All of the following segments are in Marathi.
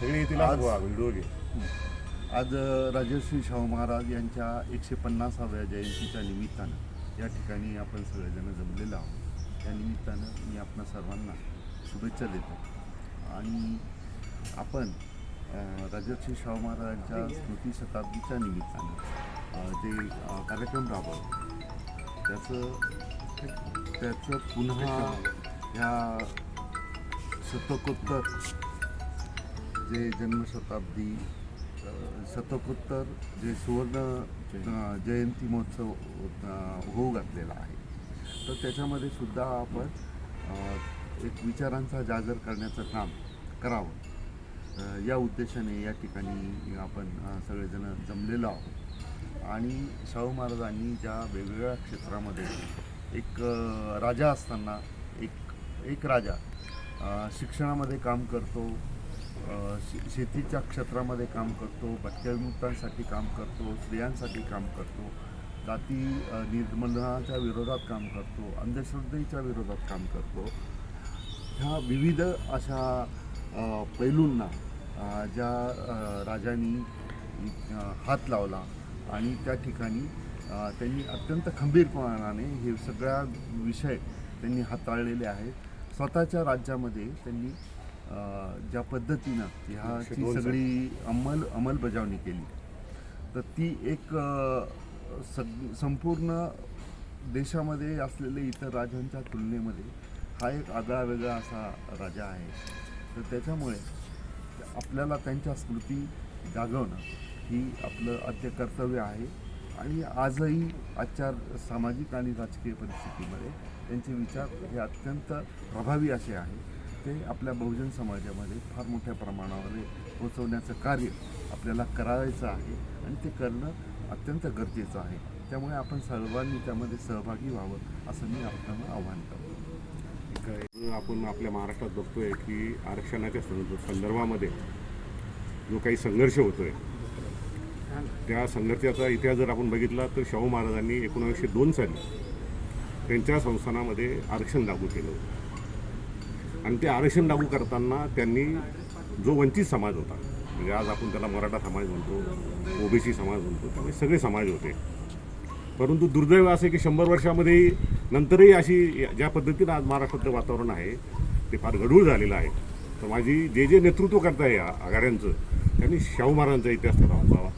सगळे आज- व्हिडिओ घे आज राजर्षी शाहू महाराज यांच्या एकशे पन्नासाव्या जयंतीच्या निमित्तानं या ठिकाणी आपण सगळेजण जमलेलो आहोत. त्या निमित्तानं मी आपणा सर्वांना शुभेच्छा देतो. आणि आपण राजर्षी शाहू महाराजांच्या स्मृती शताब्दीच्या निमित्तानं जे कार्यक्रम राबवतो त्याचं त्याचं पुन्हा ह्या शतकोत्तर जे जन्मशताब्दी अ, शतकोत्तर जे सुवर्ण जयंती महोत्सव होऊ घातलेला आहे. तर त्याच्यामध्ये सुद्धा आपण एक विचारांचा जागर करण्याचं काम करावं. या उद्देशाने या ठिकाणी आपण सगळेजण जमलेलो आहोत. आणि शाहू महाराजांनी ज्या वेगवेगळ्या क्षेत्रामध्ये एक राजा असताना एक एक राजा शिक्षणामध्ये काम करतो शेतीच्या क्षेत्रामध्ये काम करतो भटक्या विमुक्तांसाठी काम करतो स्त्रियांसाठी काम करतो जाती निर्बंधनाच्या विरोधात काम करतो अंधश्रद्धेच्या विरोधात काम करतो. ह्या विविध अशा पैलूंना ज्या राजांनी हात लावला आणि त्या ठिकाणी त्यांनी अत्यंत खंबीरपणाने हे सगळ्या विषय त्यांनी हाताळलेले आहेत. स्वतःच्या राज्यामध्ये त्यांनी ज्या पद्धतीनं ह्याची. सगळी अंमल अंमलबजावणी केली. तर ती एक सग संपूर्ण देशामध्ये असलेले इतर राजांच्या तुलनेमध्ये हा एक आगळा वेगळा असा राजा आहे. तर त्याच्यामुळे आपल्याला त्यांच्या स्मृती जागवणं ही आपलं आद्य कर्तव्य आहे. आणि आजही आजच्या सामाजिक आणि राजकीय परिस्थितीमध्ये त्यांचे विचार हे अत्यंत प्रभावी असे आहे. ते आपल्या बहुजन समाजामध्ये फार मोठ्या प्रमाणामध्ये पोचवण्याचं कार्य आपल्याला करायचं आहे आणि ते करणं अत्यंत गरजेचं आहे. त्यामुळे आपण सर्वांनी त्यामध्ये सहभागी व्हावं असं मी आपल्याला आव्हान करतो. काय आपण आपल्या महाराष्ट्रात बघतोय की आरक्षणाच्या संदर्भामध्ये जो काही संघर्ष होतोय त्या संघर्षाचा इतिहास जर आपण बघितला तर शाहू महाराजांनी एकोणीसशे दोन साली त्यांच्या संस्थानामध्ये आरक्षण लागू केलं होतं. आणि ते आरक्षण लागू करताना त्यांनी जो वंचित समाज होता म्हणजे आज आपण त्याला मराठा समाज म्हणतो ओबीसी समाज म्हणतो त्यामुळे सगळे समाज होते. परंतु दुर्दैव असं आहे की शंभर वर्षामध्ये नंतरही अशी ज्या पद्धतीनं आज महाराष्ट्रातलं वातावरण आहे ते फार गढूळ झालेलं आहे. तर माझी जे जे नेतृत्व करताय या आघाड्यांचं त्यांनी शाहू महाराजांचा इतिहास त्याला वाचावा.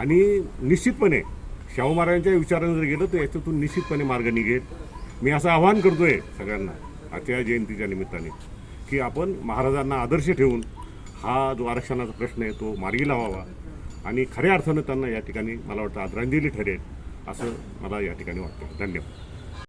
आणि निश्चितपणे शाहू महाराजांच्या विचारानं जर गेलं तर याच्यातून निश्चितपणे मार्ग निघेल. मी असं आवाहन करतोय सगळ्यांना. आजच्या जयंतीच्या निमित्ताने की आपण महाराजांना आदर्श ठेवून हा जो आरक्षणाचा प्रश्न आहे तो मार्गी लावावा. आणि खऱ्या अर्थानं त्यांना या ठिकाणी मला वाटतं आदरांजली ठरेल असं मला या ठिकाणी वाटतं. धन्यवाद.